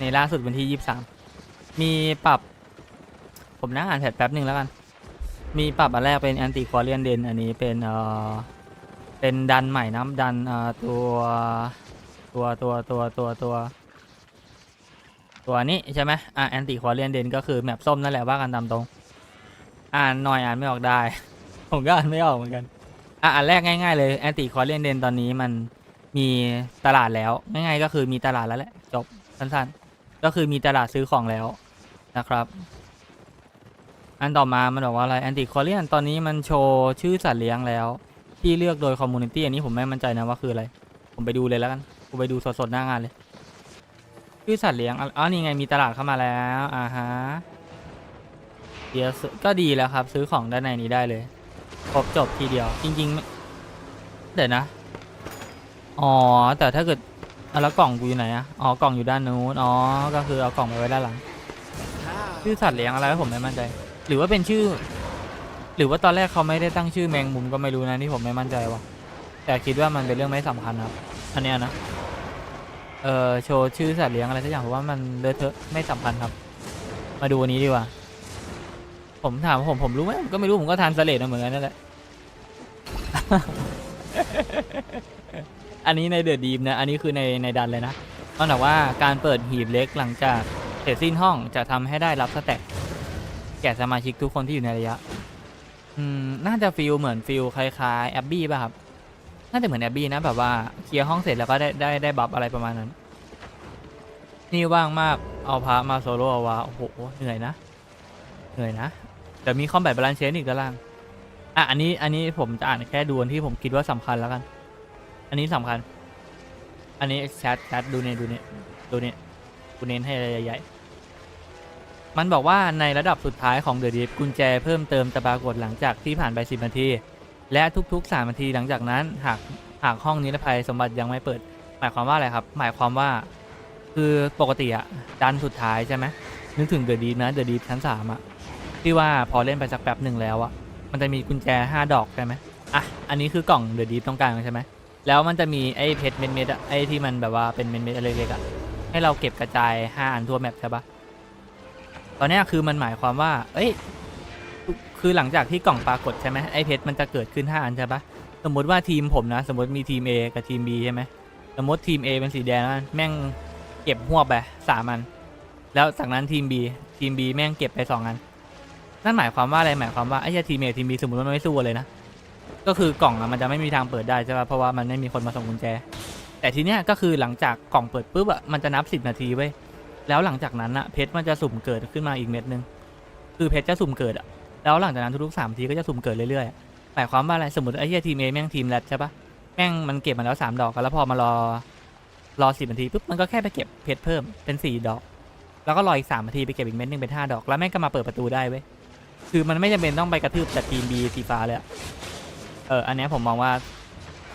ในล่าสุดวันที่ยี่สามมีปรับ ผมนั่งอ่านแพทแป๊บหนึ่งแล้วกัน มีปรับอันแรกเป็นแอนติควอเรียนเดนอันนี้เป็นเอ่อเป็นดันใหม่นะดันเอ่อตัวตัวตัวตัวตัวตัวตัวนี้ใช่ไหมอะแอนติควอเรียนเดนก็คือแมปส้มนั่นแหละว่ากันตามตรง อ่านหน่อยอ่านไม่ออกได้ ผมก็อ่านไม่ออกเหมือนกันอะอันแรกง่ายๆเลยแอนติควอเรียนเดนตอนนี้มันมีตลาดแล้วง่ายๆก็คือมีตลาดแล้วแหละจบสั้นๆ ก็คือมีตลาดซื้อของแล้วนะครับ อันต่อมามันบอกว่าอะไรแอนติคอเรียนตอนนี้มันโชว์ชื่อสัตว์เลี้ยงแล้ว ที่เลือกโดยคอมมูนิตี้อันนี้ผมไม่มั่นใจนะว่าคืออะไร ผมไปดูเลยแล้วกันผมไปดูสดๆหน้างานเลย ชื่อสัตว์เลี้ยงอ๋อนี่ไงมีตลาดเข้ามาแล้วอ่าฮะเดี๋ยวก็ดีแล้วครับ ซื้อของด้านในนี้ได้เลยครบจบทีเดียว จริง ๆ เดี๋ยวนะ อ๋อ แต่ถ้าเกิด อะแล้วกล่องกูอยู่ไหนอะอ๋อกล่องอยู่ด้านนู้นอ๋อก็คือเอากล่องไปไว้ด้านหลังชื่อสัตว์เลี้ยงอะไรผมไม่มั่นใจ หรือว่าเป็นชื่อ หรือว่าตอนแรกเขาไม่ได้ตั้งชื่อแมงมุมก็ไม่รู้นะที่ผมไม่มั่นใจว่ะแต่คิดว่ามันเป็นเรื่องไม่สำคัญครับ อันเนี้ยนะ เออโชว์ชื่อสัตว์เลี้ยงอะไรสักอย่างผมว่ามันเลอะเทอะไม่สำคัญครับ มาดูอันนี้ดีกว่า ผมถามว่าผมผมรู้ไหมผมก็ไม่รู้ผมก็ทานสเลดมาเหมือนกันนั่นแหละ อันนี้ในเดอะดีมนะ อันนี้คือในในดันเลยนะต้องบอกว่าการเปิดหีบเล็กหลังจากเสร็จสิ้นห้องจะทำให้ได้รับสแต็กแก่สมาชิกทุกคนที่อยู่ในระยะ อืม น่าจะฟิลเหมือนฟิลคล้ายๆแอบบี้ป่ะครับ น่าจะเหมือนแอบบี้นะ แบบว่าเคลียร์ห้องเสร็จแล้วก็ได้ได้ได้บัฟอะไรประมาณนั้น นี่ว่างมาก เอาพระมาโซโล่เอาวาโอ้โห เหนื่อยนะ เหนื่อยนะแต่มีคอมแบทบาลานเชนอีกด้านล่าง อะ อันนี้ อันนี้ผมจะอ่านแค่ดูอันที่ผมคิดว่าสำคัญแล้วกัน อันนี้สำคัญ อันนี้แชทแชทดูเนี่ยดูเนี่ยดูเนี่ยกูเน้นให้ใหญ่ๆมันบอกว่าในระดับสุดท้ายของเดอะดีฟกุญแจเพิ่มเติมจะปรากฏหลังจากที่ผ่านไป 10 นาที และทุกๆ 3 นาทีหลังจากนั้น หากหากห้องนิรภัยสมบัติยังไม่เปิด หมายความว่าอะไรครับ หมายความว่า คือปกติอะดันสุดท้ายใช่ไหมนึกถึงเดอะดีฟนะเดอะดีฟชั้นสามอะที่ว่าพอเล่นไปสักแป๊บหนึ่งแล้วอะมันจะมีกุญแจ 5 ดอกใช่ไหมอะ อันนี้คือกล่องเดอะดีฟตรงกางใช่ไหม แล้วมันจะมีไอ้เพชรเม็ดๆอะไอ้ที่มันแบบว่าเป็นเม็ดๆอะไรเล็กๆอะให้เราเก็บกระจาย5อันทั่วแมปใช่ปะตอนเนี้ยคือมันหมายความว่า เอ้ย คือหลังจากที่กล่องปรากฏใช่ไหมไอ้เพชรมันจะเกิดขึ้น5อันใช่ปะสมมติว่าทีมผมนะ สมมติมีทีม A กับทีม B ใช่ไหมสมมติทีม A เป็นสีแดงนะแม่งเก็บหวบไปสามอัน แล้วจากนั้นทีม B ทีม B แม่งเก็บไป2อัน นั่นหมายความว่าอะไรหมายความว่าไอ้เหี้ยทีม A ทีม B สมมติว่ามันไม่สู้กันเลยนะ ก็คือกล่องอะมันจะไม่มีทางเปิดได้ใช่ป่ะเพราะว่ามันไม่มีคนมาส่งกุญแจ แต่ทีเนี้ยก็คือหลังจากกล่องเปิดปุ๊บอะมันจะนับ10นาทีเว้ยแล้วหลังจากนั้นอะเพชรมันจะสุ่มเกิดขึ้นมาอีกเม็ดนึงคือเพชรจะสุ่มเกิดอะแล้วหลังจากนั้นทุกๆสามทีก็จะสุ่มเกิดเรื่อยๆหมายความว่าอะไรสมมติไอ้เหี้ยทีมเอแม่งทีมแรดใช่ป่ะแม่งมันเก็บมาแล้วสามดอกแล้วพอมารอรอสิบนาทีปุ๊บมันก็แค่ไปเก็บเพชรเพิ่มเป็นสี่ดอก แล้วก็รออีกสามนาทีไปเก็บอีกเม็ดหนึงเป็นห้าดอก แล้วแม่งก็มาเปิดประตูได้เว้ยคือมันไม่จำเป็นต้องไปกระทืบจากทีมบีสีฟ้าเลย เอออันเนี้ยผมมองว่า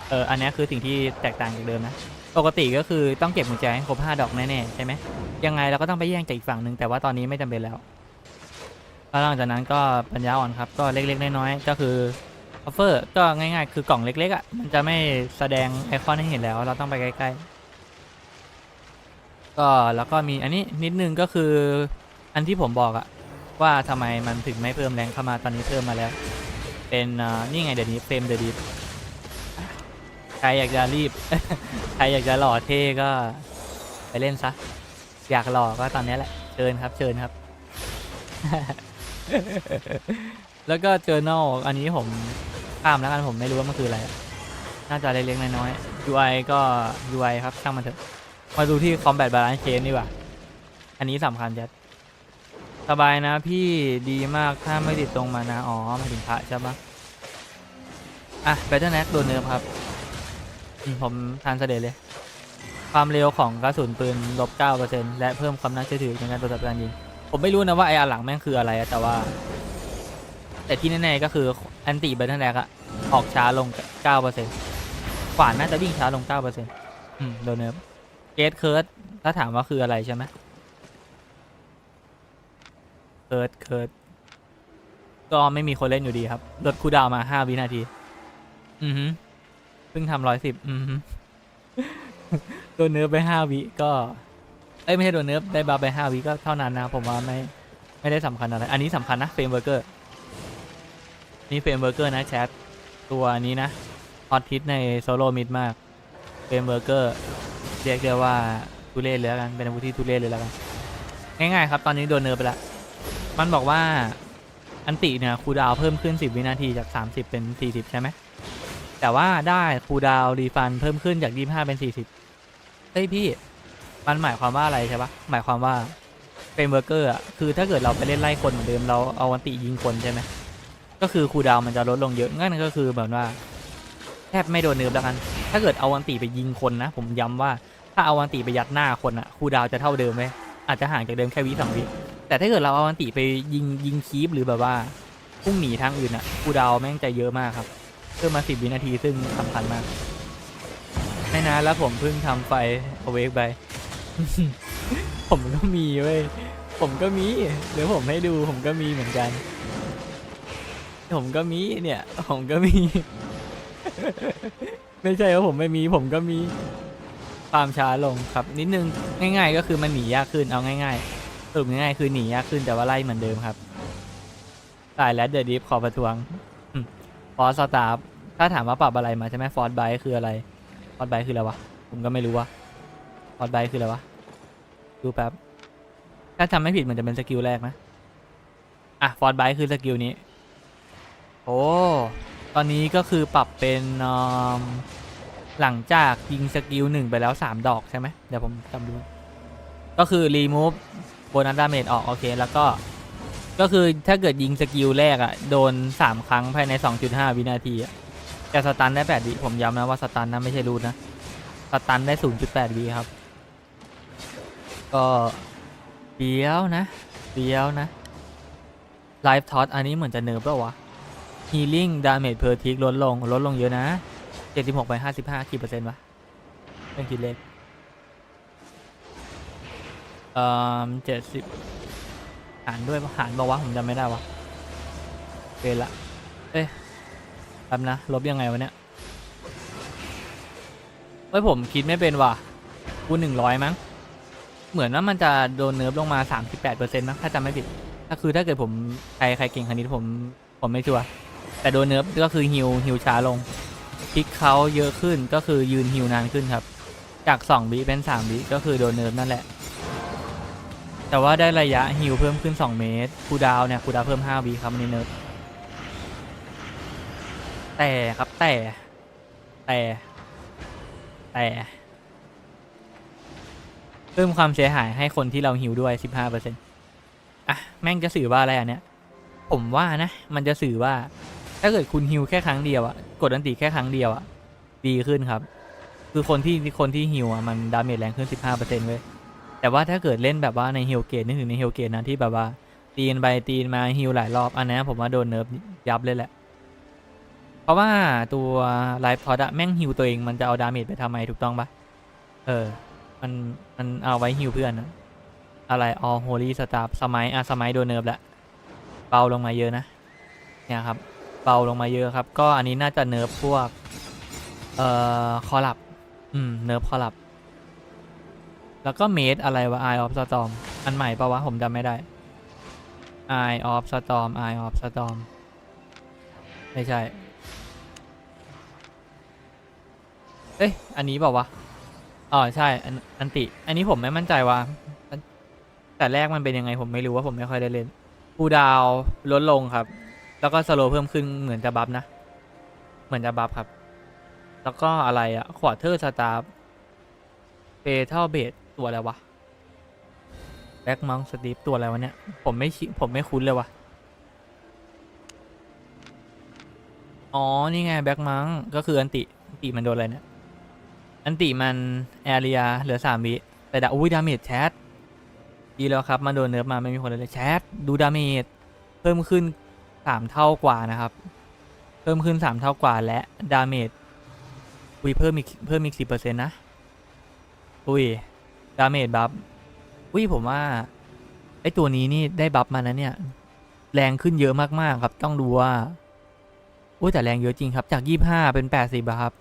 เอออันเนี้ยคือสิ่งที่แตกต่างจากเดิมนะ ปกติก็คือต้องเก็บกุญแจให้ครบห้าดอกแน่ๆใช่ไหมยังไงเราก็ต้องไปแย่งจากอีกฝั่งหนึ่งแต่ว่าตอนนี้ไม่จำเป็นแล้วแล้วหลังจากนั้นก็ปัญญาอ่อนครับ ก็เล็กๆน้อยๆก็คือออฟเฟอร์ก็ง่ายๆ คือกล่องเล็กๆอะมันจะไม่แสดงไอคอนให้เห็นแล้ว เราต้องไปใกล้ๆ ก็แล้วก็มีอันนี้นิดนึงก็คืออันที่ผมบอกอะว่าทำไมมันถึงไม่เพิ่มแรงเข้ามาตอนนี้เพิ่มมาแล้ว เป็นนี่ไงเดี๋ยวนี้เฟรมเดยวนี้ใครอยากจะรีบ ใครอยากจะหล่อเท่ก็ไปเล่นซะ อยากหล่อก็ตอนนี้แหละ เชิญครับ เชิญครับ แล้วก็ journal อันนี้ผมข้ามแล้วกันผมไม่รู้ว่ามันคืออะไร น่าจะเล็กๆน้อยๆ UI ก็ UI ครับช่างมันเถอะ มาดูที่ combat balance chain ดีกว่า อันนี้สำคัญจัด สบายนะพี่ดีมากถ้าไม่ติดตรงมานะ อ๋อมาถึงพระใช่ปะอะ Battle Axe โดนเนิร์ฟครับผมทานเสด็จเลย ความเร็วของกระสุนปืนลบ9%และเพิ่มความน่าเชื่อถือในการตรวจสอบการยิง ผมไม่รู้นะว่าไอ้อันหลังแม่งคืออะไรแต่ว่า แต่ที่แน่ๆก็คือแอนตี้เบอร์ทันแรกอะออกช้าลง9%ขวานน่าจะวิ่งช้าลง9%อืมโดนเนิร์ฟเกตเคิร์ดถ้าถามว่าคืออะไรใช่ไหม เคิร์ดเคิร์ดก็ไม่มีคนเล่นอยู่ดีครับลดคูดาวน์มาวินาที อือฮึเพิ่งทำร้อยสิบอือฮึโดนเนิร์ฟไป5วิก็ เอ้ย ไม่ใช่โดนเนิร์ฟได้บัฟไปห้าวิก็เท่านั้นนะ ผมว่าไม่ ไม่ได้สำคัญอะไร อันนี้สำคัญนะเฟรมเบอร์เกอร์นี่เฟรมเบอร์เกอร์นะแชทตัวนี้นะฮอตฮิตในโซโลมิดมากเฟรมเบอร์เกอร์เรียกได้ว่าทุเรศเลยแล้วกันเป็นอาวุธที่ทุเรศเลยแล้วกันง่ายๆครับ ตอนนี้โดนเนิร์ฟไปแล้ว มันบอกว่าอันติเนี่ยคูลดาวน์เพิ่มขึ้น 10 วินาทีจาก 30 เป็น 40 ใช่ไหม แต่ว่าได้คูลดาวน์รีฟันเพิ่มขึ้นจาก 25 เป็น 40 เฮ้ยพี่ มันหมายความว่าอะไรใช่ปะหมายความว่าเป็นเบอร์เกอร์อะ คือถ้าเกิดเราไปเล่นไล่คนเหมือนเดิมเราเอาวันติยิงคนใช่ไหม ก็คือคูลดาวน์มันจะลดลงเยอะ งั้นก็คือแบบว่าแทบไม่โดนเนิร์ฟแล้วกัน ถ้าเกิดเอาวันติไปยิงคนนะ ผมย้ำว่าถ้าเอาวันติไปยัดหน้าคนอะคูลดาวน์จะเท่าเดิมไหมอาจจะห่างจากเดิมแค่วิสองวิ แต่ถ้าเกิดเราเอาวันติไปยิงยิงคีปหรือแบบว่าพุ่งหนีทางอื่นอะคูดาวแม่งจะเยอะมากครับเพิ่มมาสิบวินาทีซึ่งสำคัญมากไม่นานแล้วผมเพิ่งทำไฟเอาเวกไป ผมก็มีเว้ยผมก็มีเดี๋ยวผมให้ดูผมก็มีเหมือนกัน ผมก็มีเนี่ย ผมก็มี ไม่ใช่ว่าผมไม่มีผมก็มีความช้าลงครับ นิดนึงง่าย ๆ ก็คือมันหนียากขึ้นเอาง่าย ๆ สรุปง่ายๆคือหนียากขึ้นแต่ว่าไล่เหมือนเดิมครับตายแล้วเดอะดิฟขอประท้วงฟอสสตาร์ถ้าถามว่าปรับอะไรมาใช่ไหมฟอสไบคืออะไร ฟอสไบคืออะไรวะ ผมก็ไม่รู้ว่าฟอสไบคืออะไรวะ ดูแป๊บ ถ้าจำไม่ผิดมันจะเป็นสกิลแรกนะ อะ ฟอร์ดไบคือสกิลนี้ โอ้ ตอนนี้ก็คือปรับเป็นหลังจากยิงสกิลหนึ่งไปแล้ว3ดอกใช่ไหมเดี๋ยวผมจำดู ก็คือรีมูฟ โบนัสดาเมจออกโอเค แล้วก็ก็คือถ้าเกิดยิงสกิลแรกอะ่ะ โดน 3 ครั้งภายใน 2.5 วินาทีอะจะสตันได้8วิผมย้ำนะว่าสตันนะไม่ใช่รูทนะ สตันได้ 0.8วิครับ ก็เดียวนะเดียวนะไลฟ์ท็อตอันนี้เหมือนจะเนิร์ฟแล้ววะฮีลิ่งดาเมจเพอร์ทิกลดลงลดลงเยอะนะ 76 ไป 55กี่เปอร์เซ็นต์วะเป็นกี่เลข เอ่อเจ็ดสิบหารด้วยหารบอกว่าผมจำไม่ได้วะเป็นละเอ้ยแป๊บนะ ลบยังไงวะเนี่ยเฮ้ยผมคิดไม่เป็นว่ะกูหนึ่งร้อยมั้ง เหมือนว่ามันจะโดนเนิร์ฟลงมา38%นะถ้าจำไม่ผิดถ้าคือถ้าเกิดผมใครใครเก่งคณิตผมผมไม่ชัวร์แต่โดนเนิร์ฟก็คือฮิวฮิวช้าลงพลิกเขาเยอะขึ้นก็คือยืนฮิวนานขึ้นครับ จาก2บิเป็น3บิก็คือโดนเนิร์ฟนั่นแหละ แต่ว่าได้ระยะฮิวเพิ่มขึ้น 2 เมตร คูดาวเนี่ยคูดาวเพิ่ม5บิครับในเนิร์ฟแต่ครับแต่แต่แต่เพิ่มความเสียหายให้คนที่เราหิวด้วย 15%อะ แม่งจะสื่อว่าอะไรอันเนี้ย ผมว่านะ มันจะสื่อว่า ถ้าเกิดคุณฮิวแค่ครั้งเดียวอะกดอันติแค่ครั้งเดียวอะดีขึ้นครับ คือคนที่คนที่ฮิวอะมันดาเมจแรงขึ้น 15%เว้ย แต่ว่าถ้าเกิดเล่นแบบว่าในฮิวเกตนึกถึงในฮิวเกตนะที่แบบว่า ตีนไปตีนมาฮิวหลายรอบอันนี้ผมว่าโดนเนิร์ฟยับเลยแหละ เพราะว่าตัวไลฟ์พอดอะแม่งฮิวตัวเองมันจะเอาดาเมจไปทำไมถูกต้องปะเออ มันมันเอาไว้ฮิวเพื่อนนะอะไรออโฮลี่สตาร์สมัยอะสมัยโดนเนิร์ฟแล้วเบาลงมาเยอะนะเนี่ยครับเบาลงมาเยอะครับ ก็อันนี้น่าจะเนิร์ฟพวกเอ่อคอลับ อืม เนิร์ฟคอลับ แล้วก็เมดอะไรวะ Eye of Storm อันใหม่ปะวะ ผมจำไม่ได้ Eye of Storm Eye of Storm ไม่ใช่ เอ้ยอันนี้เปล่าวะอ๋อใช่ อันอันติ อันนี้ผมไม่มั่นใจว่า แต่แรกมันเป็นยังไงผมไม่รู้ว่าผมไม่ค่อยได้เล่นคูดาวลดลงครับ แล้วก็สโลเพิ่มขึ้นเหมือนจะบัฟนะ เหมือนจะบัฟครับ แล้วก็อะไรอะควอเตอร์สตาร์เฟเทลเบด ตัวอะไรวะแบ็กมังสตีฟตัวอะไรวะเนี่ย ผมไม่ชิผมไม่คุ้นเลยวะอ๋อ นี่ไงแบ็กมังก็คืออันติ อันติมันโดนอะไรเนี่ย อันติมันแอเรียเหลือสามวิแต่ดาอุ้ยดาเมจแชทดีแล้วครับ มาโดนเนิร์ฟมาไม่มีคนเลยแชทดูดาเมจเพิ่มขึ้นสามเท่ากว่านะครับ เพิ่มขึ้นสามเท่ากว่าและดาเมจอุ้ยเพิ่มอีกเพิ่มอีกสิบเปอร์เซ็นต์นะอุ้ย ดาเมจบัฟอุ้ยผมว่าไอตัวนี้นี่ได้บัฟมานะเนี่ย แรงขึ้นเยอะมากๆครับ ต้องดูว่าอุ้ยแต่แรงเยอะจริงครับ จากยี่ห้าเป็นแปดสิบครับ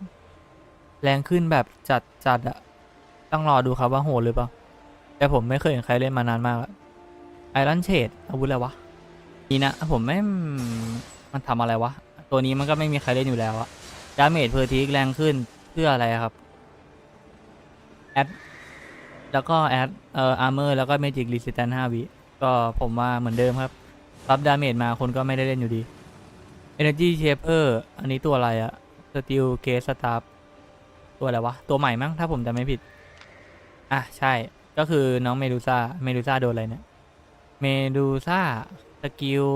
แรงขึ้นแบบจัดจัดอะต้องรอดูครับว่าโหดหรือเปล่า แต่ผมไม่เคยเห็นใครเล่นมานานมากแล้วไอรอนเชดอาวุธอะไรวะ นี่นะ ผมไม่ มันทำอะไรวะ ตัวนี้มันก็ไม่มีใครเล่นอยู่แล้วอะดาเมจเพอร์ทีกแรงขึ้นเพื่ออะไรครับ แอด แล้วก็แอดเอ่ออาร์เมอร์แล้วก็เมจิกรีสิ t ตนห้าวิก็ผมว่าเหมือนเดิมครับรับดาเมจมาคนก็ไม่ได้เล่นอยู่ดี Energy Shaper อันนี้ตัวอะไรอะ Steel Gate Staff ตัวอะไรวะ ตัวใหม่มั้งถ้าผมจำไม่ผิด อะ ใช่ก็คือน้องเมดูซ่าเมดูซ่าโดนอะไรเนี่ยเมดูซ่าสกิล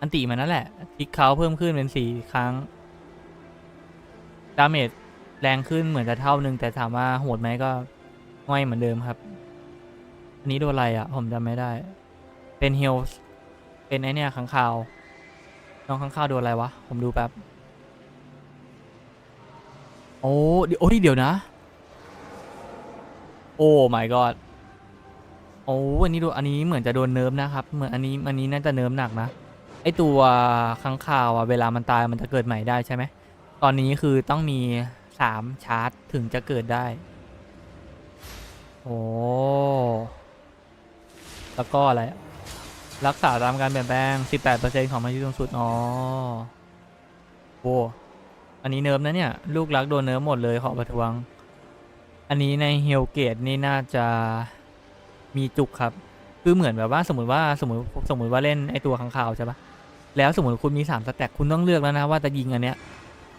อันติมันนั่นแหละทิกเขาเพิ่มขึ้นเป็นสี่ครั้งดาเมจแรงขึ้นเหมือนจะเท่าหนึ่งแต่ถามว่าโหดไหมก็ ง่อยเหมือนเดิมครับ อันนี้โดนอะไรอะ ผมจำไม่ได้ เป็นเฮลเป็นไอเนี่ยขังข่าว น้องขังข่าวโดนอะไรวะ ผมดูแป๊บ โอ้เดี๋ยวโอ้ยเดี๋ยวนะ โอ้ my god โอ้อันนี้โดนอันนี้เหมือนจะโดนเนิร์ฟนะครับ เหมือนอันนี้อันนี้น่าจะเนิร์ฟหนักนะ ไอตัวค้างคาวอะเวลามันตายมันจะเกิดใหม่ได้ใช่ไหม ตอนนี้คือต้องมีสามชาร์จถึงจะเกิดได้ โอ้แล้วก็อะไร รักษาตามการเปลี่ยนแปลง 18%ของมันที่สูงสุด อ๋อโอ้อันนี้เนิร์ฟนะเนี่ย ลูกรักโดนเนิร์ฟหมดเลยขอประท้วง อันนี้ในเฮลเกตนี่น่าจะมีจุกครับ คือเหมือนแบบว่าสมมติว่าสมมติสมมติว่าเล่นไอตัวข้างข่าวใช่ปะแล้วสมมติคุณมีสามสแต็กคุณต้องเลือกแล้วนะว่าจะยิงอันเนี้ย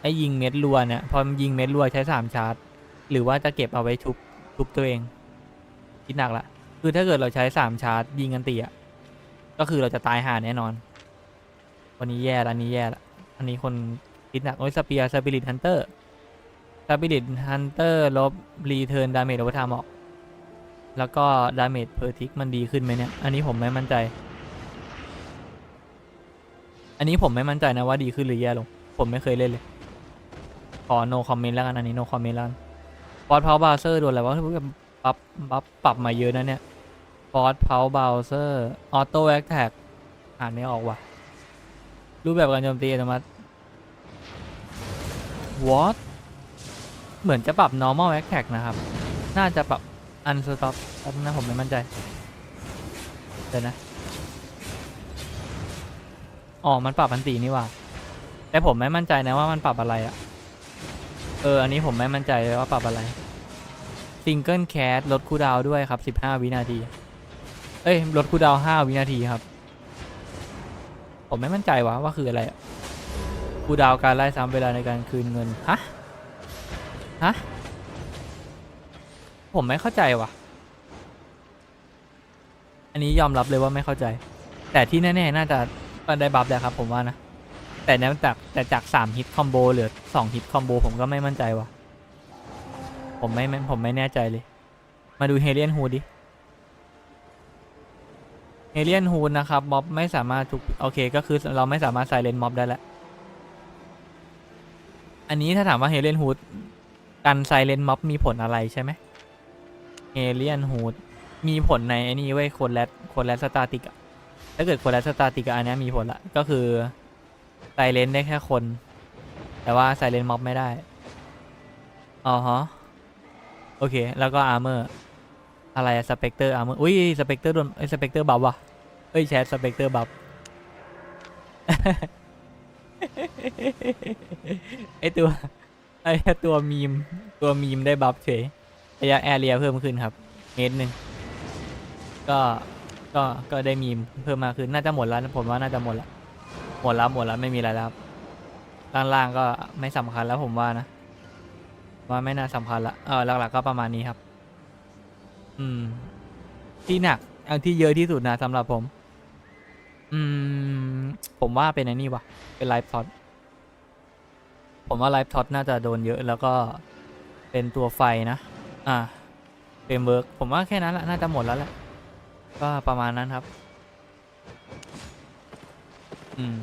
ไอยิงเม็ดรัวเนี่ยพอมันยิงเม็ดรัวใช้สามชาร์จ หรือว่าจะเก็บเอาไว้ชุบชุบตัวเอง คิดหนักละคือถ้าเกิดเราใช้สามชาร์จยิงกันตีอะก็คือเราจะตายห่าแน่นอน วันนี้แย่ละอันนี้แย่ละอันนี้คนคิดหนักโอ้ยสเปียร์สปิริตฮันเตอร์สปิริตฮันเตอร์ลบรีเทิร์นดาเมจโอเวอร์ไทม์ออก แล้วก็ดาเมจเพอร์ทิกมันดีขึ้นไหมเนี่ย อันนี้ผมไม่มั่นใจ อันนี้ผมไม่มั่นใจนะว่าดีขึ้นหรือแย่ลง ผมไม่เคยเล่นเลย ขอ no comment แล้วกัน อันนี้ no comment แล้วกันฟอร์ดเพาบาเซอร์โดนอะไรวะ ปรับปรับปรับมาเยอะนะเนี่ยฟอร์ดเพาบาเซอร์ออโต้แอคแท็กอ่านไม่ออกว่ะ รูปแบบการโจมตีอัตโนมัติ what เหมือนจะปรับ normal attack นะครับ น่าจะปรับอันสต็อปแป๊บนะผมไม่มั่นใจ เดี๋ยวนะ อ๋อ มันปรับอันตีนี่ว่า แต่ผมไม่มั่นใจนะว่ามันปรับอะไรอะเออ อันนี้ผมไม่มั่นใจเลยว่าปรับอะไร ซิงเกิลแคสลดคูดาวด้วยครับ 15 วินาที เอ้ยลดคูดาว 5 วินาทีครับ ผมไม่มั่นใจว่าว่าคืออะไรคูดาวการไล่ซ้ำเวลาในการคืนเงิน ฮะ ฮะ ผมไม่เข้าใจว่ะ อันนี้ยอมรับเลยว่าไม่เข้าใจ แต่ที่แน่ๆน่าจะได้บัฟแล้วครับ ผมว่านะ แต่เนื่องจากแต่จากสามฮิตคอมโบเหลือสองฮิตคอมโบผมก็ไม่มั่นใจว่ะ ผมไม่ผมไม่แน่ใจเลย มาดูเฮเลียนฮูดดิ เฮเลียนฮูดนะครับม็อบไม่สามารถทุกโอเคก็คือเราไม่สามารถใส่เลนม็อบได้แล้ว อันนี้ถ้าถามว่าเฮเลียนฮูดการไซเลนม็อบมีผลอะไรใช่ไหมเอเลียนฮูดมีผลในไอ้นี่เว้ยโคนแรดโคนแรดสตาติกะถ้าเกิดโคนแรดสตาติกอะอันนี้มีผลละก็คือไซเลนได้แค่คน แต่ว่าไซเลนม็อบไม่ได้อ๋อฮะ โอเค แล้วก็อาร์เมอร์อะไรสเปกเตอร์อาร์เมอร์อุ้ยสเปกเตอร์โดนไอ้สเปกเตอร์บัฟวะเอ้ยแชทสเปกเตอร์บัฟไอตัวไอตัวมีมตัวมีมได้บัฟเฉยระยะแอเรียเพิ่มขึ้นครับเมตรหนึ่งก็ก็ก็ได้มีมเพิ่มมาขึ้นน่าจะหมดแล้วผมว่าน่าจะหมดละหมดแล้วหมดแล้วไม่มีอะไรแล้วครับล่างๆก็ไม่สำคัญแล้วผมว่านะ ว่าไม่น่าสำคัญละเออหลักๆ ก็ประมาณนี้ครับ อืม ที่หนักเอาที่เยอะที่สุดนะสำหรับผม อืม ผมว่าเป็นไอ้นี่วะเป็นไลฟ์ท็อตผมว่าไลฟ์ท็อตน่าจะโดนเยอะ แล้วก็เป็นตัวไฟนะ อ่าเฟรมเวิร์กผมว่าแค่นั้นแหละน่าจะหมดแล้วแหละ ก็ประมาณนั้นครับ อืม